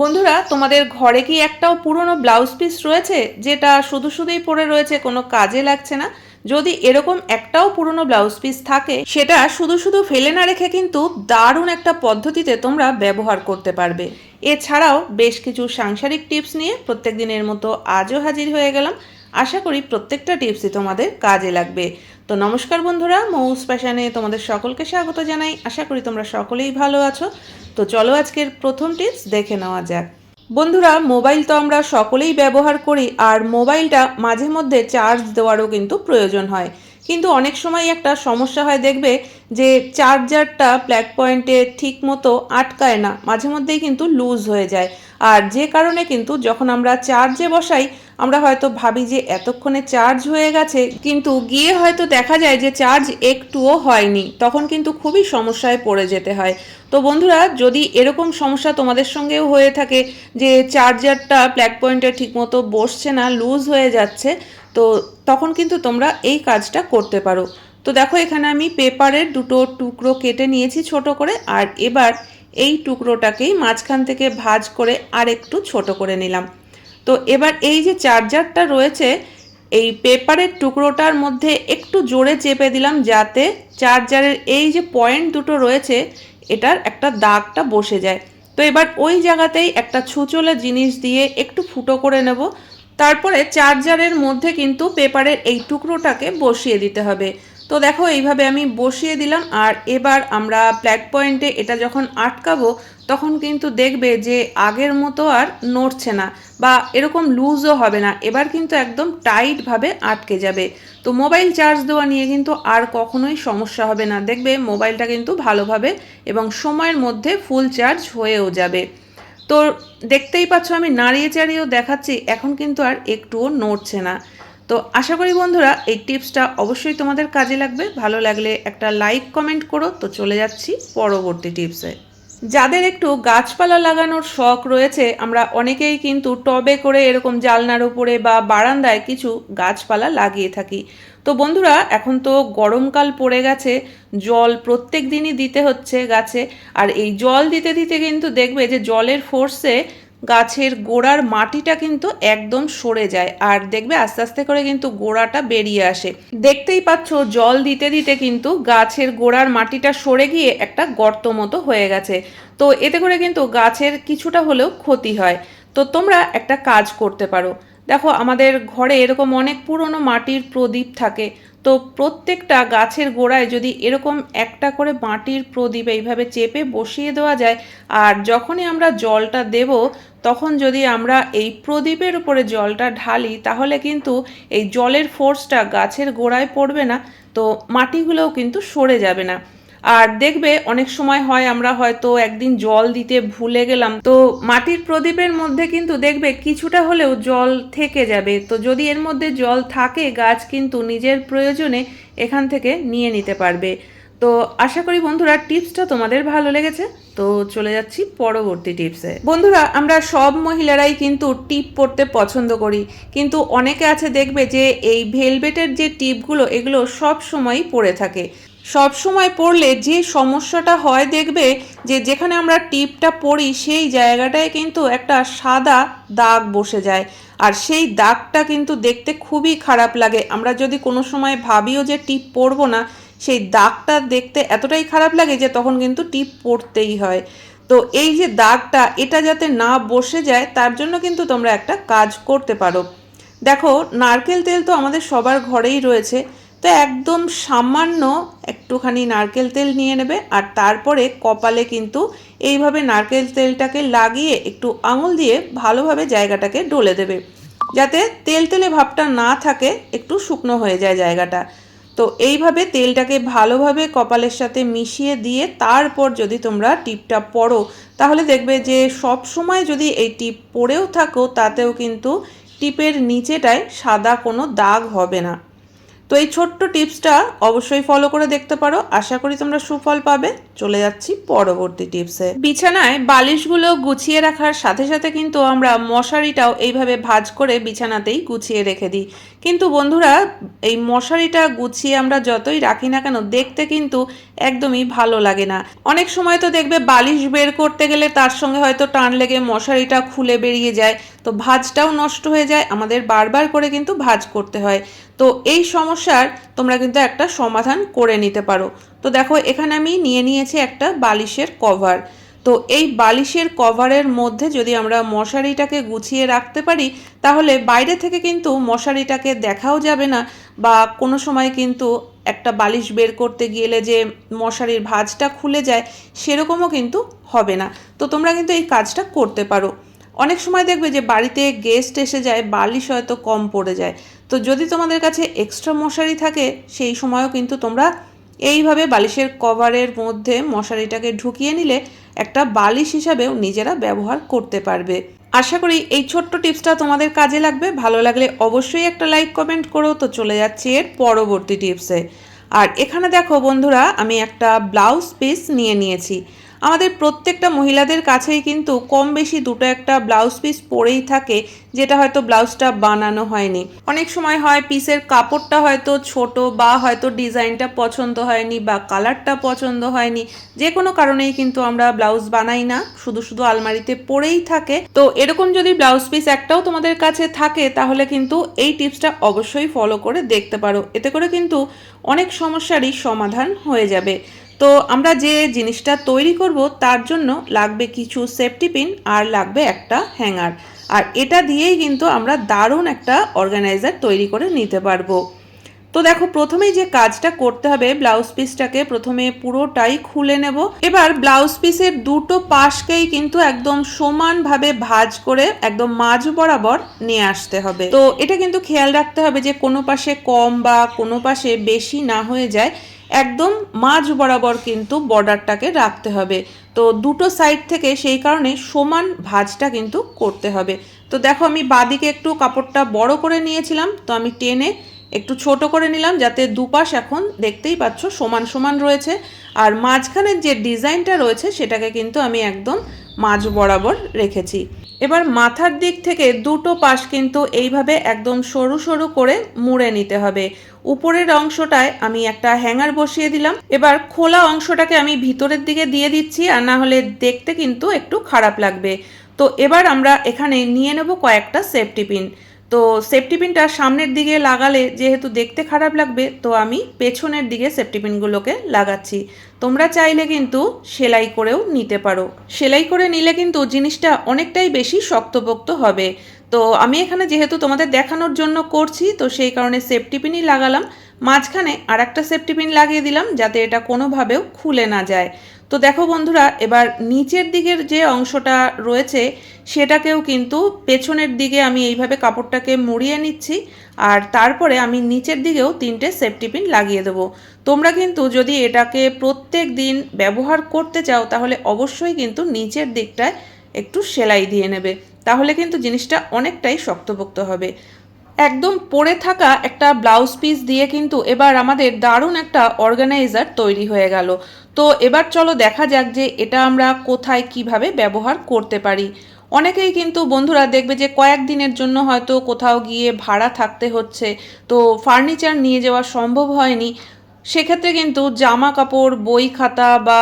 বন্ধুরা, তোমাদের ঘরে কি একটাও পুরনো ব্লাউজ পিস রয়েছে? যেটা শুধু শুধুই পরে রয়েছে, কোনো কাজে লাগছে না? যদি এরকম একটাও পুরনো ব্লাউজ পিস থাকে, সেটা শুধু শুধু ফেলে না রেখে কিন্তু দারুণ একটা পদ্ধতিতে তোমরা ব্যবহার করতে পারবে। এছাড়াও বেশ কিছু সাংসারিক টিপস নিয়ে প্রত্যেক দিনের মতো আজও হাজির হয়ে গেলাম। আশা করি প্রত্যেকটা টিপসই তোমাদের কাজে লাগবে। তো নমস্কার বন্ধুরা, মৌস প্যাশানে তোমাদের সকলকে স্বাগত জানাই। আশা করি তোমরা সকলেই ভালো আছো। তো চলো আজকের প্রথম টিপস দেখে নেওয়া যাক। বন্ধুরা, মোবাইল তো আমরা সকলেই ব্যবহার করি, আর মোবাইলটা মাঝে মধ্যে চার্জ দেওয়ারও কিন্তু প্রয়োজন হয়। কিন্তু অনেক সময় একটা সমস্যা হয়, দেখবে যে চার্জারটা প্ল্যাগ পয়েন্টে ঠিক মতো আটকায় না, মাঝে মধ্যেই কিন্তু লুজ হয়ে যায়। আর যে কারণে কিন্তু যখন আমরা চার্জে বসাই আমরা হয়তো ভাবি যে এতক্ষণে চার্জ হয়ে গেছে, কিন্তু গিয়ে হয়তো দেখা যায় যে চার্জ একটুও হয়নি, তখন কিন্তু খুবই সমস্যায় পড়ে যেতে হয়। তো বন্ধুরা, যদি এরকম সমস্যা তোমাদের সঙ্গেও হয়ে থাকে যে চার্জারটা প্ল্যাগ পয়েন্টে ঠিকমতো বসছে না লুজ হয়ে যাচ্ছে, তো তখন কিন্তু তোমরা এই কাজটা করতে পারো। তো দেখো, এখানে আমি পেপারের দুটো টুকরো কেটে নিয়েছি ছোট করে, আর এবার এই টুকরোটাকেই মাঝখান থেকে ভাজ করে আর একটু ছোট করে নিলাম। তো এবার এই যে চার্জারটা রয়েছে, এই পেপারের টুকরোটার মধ্যে একটু জোরে চেপে দিলাম যাতে চার্জারের এই যে পয়েন্ট দুটো রয়েছে, এটার একটা দাগটা বসে যায়। তো এবার ওই জায়গাতেই একটা ছুচোলা জিনিস দিয়ে একটু ফুটো করে নেব। তারপরে চার্জারের মধ্যে কিন্তু পেপারের এই টুকরোটাকে বসিয়ে দিতে হবে। তো দেখো এইভাবে আমি বসিয়ে দিলাম আর এবার আমরা প্ল্যাগ পয়েন্টে এটা যখন আটকাবো তখন কিন্তু দেখবে যে আগের মতো আর নড়ছে না বা এরকম লুজও হবে না। এবার কিন্তু একদম টাইটভাবে আটকে যাবে। তো মোবাইল চার্জ দেওয়া নিয়ে কিন্তু আর কখনোই সমস্যা হবে না। দেখবে মোবাইলটা কিন্তু ভালোভাবে এবং সময়ের মধ্যে ফুল চার্জ হয়েও যাবে। তো দেখতেই পাচ্ছ আমি নাড়িয়ে চাড়িয়েও দেখাচ্ছি, এখন কিন্তু আর একটুও নড়ছে না। তো আশা করি বন্ধুরা এই টিপসটা অবশ্যই তোমাদের কাজে লাগবে। ভালো লাগলে একটা লাইক কমেন্ট করো। তো চলে যাচ্ছি পরবর্তী টিপসে যাদের একটু গাছপালা লাগানোর শখ রয়েছে, আমরা অনেকেই কিন্তু টবে করে এরকম জালনার উপরে বা বারান্দায় কিছু গাছপালা লাগিয়ে থাকি। তো বন্ধুরা, এখন তো গরমকাল পড়ে গেছে, জল প্রত্যেক দিনই দিতে হচ্ছে গাছে, আর এই জল দিতে দিতে কিন্তু দেখবে যে জলের ফোর্সে গাছের গোড়ার মাটিটা কিন্তু একদম সরে যায়। আর দেখবে আস্তে আস্তে করে কিন্তু গোড়াটা বেরিয়ে আসে। দেখতেই পাচ্ছ, জল দিতে দিতে কিন্তু গাছের গোড়ার মাটিটা সরে গিয়ে একটা গর্ত মতো হয়ে গেছে। তো এতে করে কিন্তু গাছের কিছুটা হলেও ক্ষতি হয়। তো তোমরা একটা কাজ করতে পারো। দেখো, আমাদের ঘরে এরকম অনেক পুরনো মাটির প্রদীপ থাকে। তো প্রত্যেকটা গাছের গোড়ায় যদি এরকম একটা করে মাটির প্রদীপ এইভাবে চেপে বসিয়ে দেওয়া যায়, আর যখনই আমরা জলটা দেব, তখন যদি আমরা এই প্রদীপের উপরে জলটা ঢালি, তাহলে কিন্তু এই জলের ফোর্সটা গাছের গোড়ায় পড়বে না, তো মাটিগুলোও কিন্তু সরে যাবে না। আর দেখবে অনেক সময় হয় আমরা হয়তো একদিন জল দিতে ভুলে গেলাম। তো মাটির প্রদীপের মধ্যে কিন্তু দেখবে কিছুটা হলেও জল থেকে যাবে। তো যদি এর মধ্যে জল থাকে, গাছ কিন্তু নিজের প্রয়োজনে এখান থেকে নিয়ে নিতে পারবে। তো আশা করি বন্ধুরা টিপসটা তোমাদের ভালো লেগেছে। তো চলে যাচ্ছি পরবর্তী টিপসে। বন্ধুরা, আমরা সব মহিলারাই কিন্তু টিপ পরতে পছন্দ করি। কিন্তু অনেকে আছে দেখবে যে এই ভেলভেটের যে টিপগুলো, এগুলো সব সময়ই পরে থাকে। সব সময় পড়লে যে সমস্যাটা হয় দেখবে যে যেখানে আমরা টিপটা পড়ি সেই জায়গাটায় কিন্তু একটা সাদা দাগ বসে যায়। আর সেই দাগটা কিন্তু দেখতে খুবই খারাপ লাগে। আমরা যদি কোনো সময় ভাবিও যে টিপ পরবো না, সেই দাগটা দেখতে এতটাই খারাপ লাগে যে তখন কিন্তু টিপ পরতেই হয়। তো এই যে দাগটা, এটা যাতে না বসে যায়, তার জন্য কিন্তু তোমরা একটা কাজ করতে পারো। দেখো, নারকেল তেল তো আমাদের সবার ঘরেই রয়েছে। তো একদম সামান্য একটুখানি নারকেল তেল নিয়ে নেবে আর তারপরে কপালে কিন্তু এইভাবে নারকেল তেলটাকে লাগিয়ে একটু আঙুল দিয়ে ভালোভাবে জায়গাটাকে ডলে দেবে। যাতে তেল তেলে ভাবটা না থাকে, একটু শুকনো হয়ে যায় জায়গাটা। তো এইভাবে তেলটাকে ভালোভাবে কপালের সাথে মিশিয়ে দিয়ে তারপর যদি তোমরা টিপটা পরো তাহলে দেখবে যে সব সময় যদি এই টিপ পরেও থাকো, তাতেও কিন্তু টিপের নিচেটায় সাদা কোনো দাগ হবে না। তো এই ছোট্ট টিপসটা অবশ্যই ফলো করে দেখতে পারো। আশা করি তোমরা সুফল পাবে। চলে যাচ্ছি পরবর্তী টিপসে বিছানায় বালিশগুলো গুছিয়ে রাখার সাথে সাথে কিন্তু আমরা মশারিটাও এইভাবে ভাজ করে বিছানাতেই গুছিয়ে রেখে দিই। কিন্তু বন্ধুরা, এই মশারিটা গুছিয়ে আমরা যতই রাখি না কেন, দেখতে কিন্তু একদমই ভালো লাগে না। অনেক সময় তো দেখবে বালিশ বের করতে গেলে তার সঙ্গে হয়তো টান লেগে মশারিটা খুলে বেরিয়ে যায়, তো ভাজটাও নষ্ট হয়ে যায়, আমাদের বারবার করে কিন্তু ভাজ করতে হয়। তো এই সমস্যার তোমরা কিন্তু একটা সমাধান করে নিতে পারো। তো দেখো, এখানে আমি নিয়ে নিয়েছি একটা বালিশের কভার তো এই বালিশের কভারের মধ্যে যদি আমরা মশারিটাকে গুছিয়ে রাখতে পারি, তাহলে বাইরে থেকে কিন্তু মশারিটাকে দেখাও যাবে না বা কোনো সময় কিন্তু একটা বালিশ বের করতে গেলে যে মশারির ভাঁজটা খুলে যায়, সেরকমও কিন্তু হবে না। তো তোমরা কিন্তু এই কাজটা করতে পারো। অনেক সময় দেখবে যে বাড়িতে গেস্ট এসে যায়, বালিশ হয়তো কম পড়ে যায়। তো যদি তোমাদের কাছে এক্সট্রা মশারি থাকে, সেই সময়ও কিন্তু তোমরা এইভাবে বালিশের কভারের মধ্যে মশারিটাকে ঢুকিয়ে নিলে একটা বালিশ হিসাবেও নিজেরা ব্যবহার করতে পারবে। আশা করি এই ছোট্ট টিপসটা তোমাদের কাজে লাগবে। ভালো লাগলে অবশ্যই একটা লাইক, কমেন্ট করো। তো চলে যাচ্ছি এর পরবর্তী টিপসে। আর এখানে দেখো বন্ধুরা, আমি একটা ব্লাউজ পিস নিয়ে নিয়েছি। আমাদের প্রত্যেকটা মহিলাদের কাছেই কিন্তু কম বেশি দুটো একটা ব্লাউজ পিস পরেই থাকে, যেটা হয়তো ব্লাউজটা বানানো হয়নি। অনেক সময় হয় পিসের কাপড়টা হয়তো ছোট বা হয়তো ডিজাইনটা পছন্দ হয়নি বা কালারটা পছন্দ হয়নি। যে কোনো কারণেই কিন্তু আমরা ব্লাউজ বানাই না, শুধু শুধু আলমারিতে পরেই থাকে। তো এরকম যদি ব্লাউজ পিস একটাও তোমাদের কাছে থাকে, তাহলে কিন্তু এই টিপসটা অবশ্যই ফলো করে দেখতে পারো। এতে করে কিন্তু অনেক সমস্যারই সমাধান হয়ে যাবে। তো আমরা যে জিনিসটা তৈরি করব, তার জন্য লাগবে কিছু সেফটি পিন আর লাগবে একটা হ্যাঙ্গার আর এটা দিয়েই কিন্তু আমরা দারুণ একটা অর্গানাইজার তৈরি করে নিতে পারব। তো দেখো, প্রথমেই যে কাজটা করতে হবে ব্লাউজ পিসটাকে প্রথমে পুরোটাই খুলে নেব। এবার ব্লাউজ পিসের দুটো পাশকেই কিন্তু একদম সমানভাবে ভাজ করে একদম মাঝ বরাবর নিয়ে আসতে হবে। তো এটা কিন্তু খেয়াল রাখতে হবে যে কোনো পাশে কম বা কোনো পাশে বেশি না হয়ে যায়। একদম মাঝ বরাবর কিন্তু বর্ডারটাকে রাখতে হবে। তো দুটো সাইড থেকে সেই কারণে সমান ভাঁজটা কিন্তু করতে হবে। তো দেখো আমি বাদিকে একটু কাপড়টা বড় করে নিয়েছিলাম, তো আমি টেনে একটু ছোট করে নিলাম যাতে দুপাশ এখন দেখতেই পাচ্ছ সমান সমান রয়েছে। আর মাঝখানের যে ডিজাইনটা রয়েছে সেটাকে কিন্তু আমি একদম মাঝ বরাবর রেখেছি। এবার মাথার দিক থেকে দুটো পাশ কিন্তু এইভাবে একদম সরু সরু করে মুড়ে নিতে হবে। উপরের অংশটায় আমি একটা হ্যাঙ্গার বসিয়ে দিলাম। এবার খোলা অংশটাকে আমি ভিতরের দিকে দিয়ে দিচ্ছি আর না হলে দেখতে কিন্তু একটু খারাপ লাগবে। তো এবার আমরা এখানে নিয়ে নেব কয়েকটা সেফটি পিন। তো সেফটি পিনটা সামনের দিকে লাগালে যেহেতু দেখতে খারাপ লাগবে, তো আমি পেছনের দিকে সেফটি পিনগুলোকে লাগাচ্ছি। তোমরা চাইলে কিন্তু সেলাই করেও নিতে পারো। সেলাই করে নিলে কিন্তু জিনিসটা অনেকটাই বেশি শক্তপোক্ত হবে। তো আমি এখানে যেহেতু তোমাদের দেখানোর জন্য করছি, তো সেই কারণে সেফটি পিনই লাগালাম। মাঝখানে আর একটা সেফটি পিন লাগিয়ে দিলাম যাতে এটা কোনোভাবেও খুলে না যায়। তো দেখো বন্ধুরা, এবার নিচের দিকের যে অংশটা রয়েছে, সেটাকেও কিন্তু পেছনের দিকে আমি এইভাবে কাপড়টাকে মুড়িয়ে নিচ্ছি, আর তারপরে আমি নিচের দিকেও তিনটে সেফটি পিন লাগিয়ে দেবো। তোমরা কিন্তু যদি এটাকে প্রত্যেক দিন ব্যবহার করতে চাও, তাহলে অবশ্যই কিন্তু নিচের দিকটায় একটু সেলাই দিয়ে নেবে, তাহলে কিন্তু জিনিসটা অনেকটাই শক্তপোক্ত হবে। একদম পরে থাকা একটা ব্লাউজ পিস দিয়ে কিন্তু এবার আমাদের দারুণ একটা অর্গানাইজার তৈরি হয়ে গেল। তো এবার চলো দেখা যাক যে এটা আমরা কোথায় কীভাবে ব্যবহার করতে পারি। অনেকেই কিন্তু বন্ধুরা দেখবে যে কয়েকদিনের জন্য হয়তো কোথাও গিয়ে ভাড়া থাকতে হচ্ছে, তো ফার্নিচার নিয়ে যাওয়া সম্ভব হয়নি। সেক্ষেত্রে কিন্তু জামা কাপড় বই খাতা বা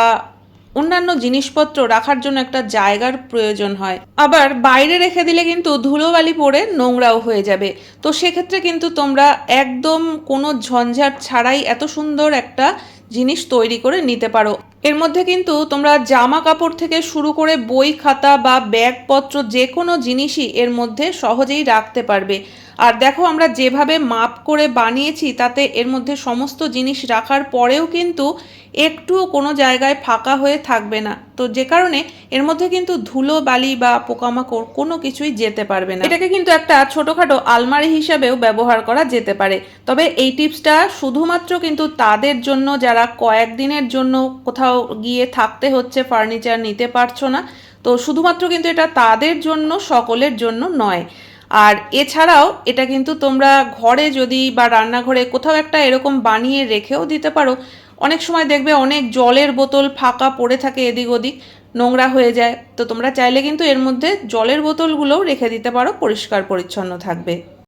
অন্যান্য জিনিসপত্র রাখার জন্য একটা জায়গার প্রয়োজন হয়। আবার বাইরে রেখে দিলে কিন্তু ধুলোবালি পড়ে নোংরাও হয়ে যাবে। তো সেক্ষেত্রে কিন্তু তোমরা একদম কোনো ঝঞ্ঝাট ছাড়াই এত সুন্দর একটা জিনিস তৈরি করে নিতে পারো। এর মধ্যে কিন্তু তোমরা জামা কাপড় থেকে শুরু করে বই খাতা বা ব্যাগপত্র যে কোনো জিনিসই এর মধ্যে সহজেই রাখতে পারবে। আর দেখো আমরা যেভাবে মাপ করে বানিয়েছি তাতে এর মধ্যে সমস্ত জিনিস রাখার পরেও কিন্তু একটুও কোনো জায়গায় ফাঁকা হয়ে থাকবে না। তো যে কারণে এর মধ্যে কিন্তু ধুলো, বালি বা পোকামাকড় কোনো কিছুই যেতে পারবে না। এটাকে কিন্তু একটা ছোটোখাটো আলমারি হিসাবেও ব্যবহার করা যেতে পারে। তবে এই টিপসটা শুধুমাত্র কিন্তু তাদের জন্য, যারা কয়েকদিনের জন্য কোথাও গিয়ে থাকতে হচ্ছে, ফার্নিচার নিতে পারছ না, তো শুধুমাত্র কিন্তু এটা তাদের জন্য, সকলের জন্য নয়। আর এছাড়াও এটা কিন্তু তোমরা ঘরে যদি বা রান্নাঘরে কোথাও একটা এরকম বানিয়ে রেখেও দিতে পারো অনেক সময় দেখবে অনেক জলের বোতল ফাঁকা পড়ে থাকে এদিক ওদিক, নোংরা হয়ে যায়। তো তোমরা চাইলে কিন্তু এর মধ্যে জলের বোতলগুলোও রেখে দিতে পারো, পরিষ্কার পরিচ্ছন্ন থাকবে।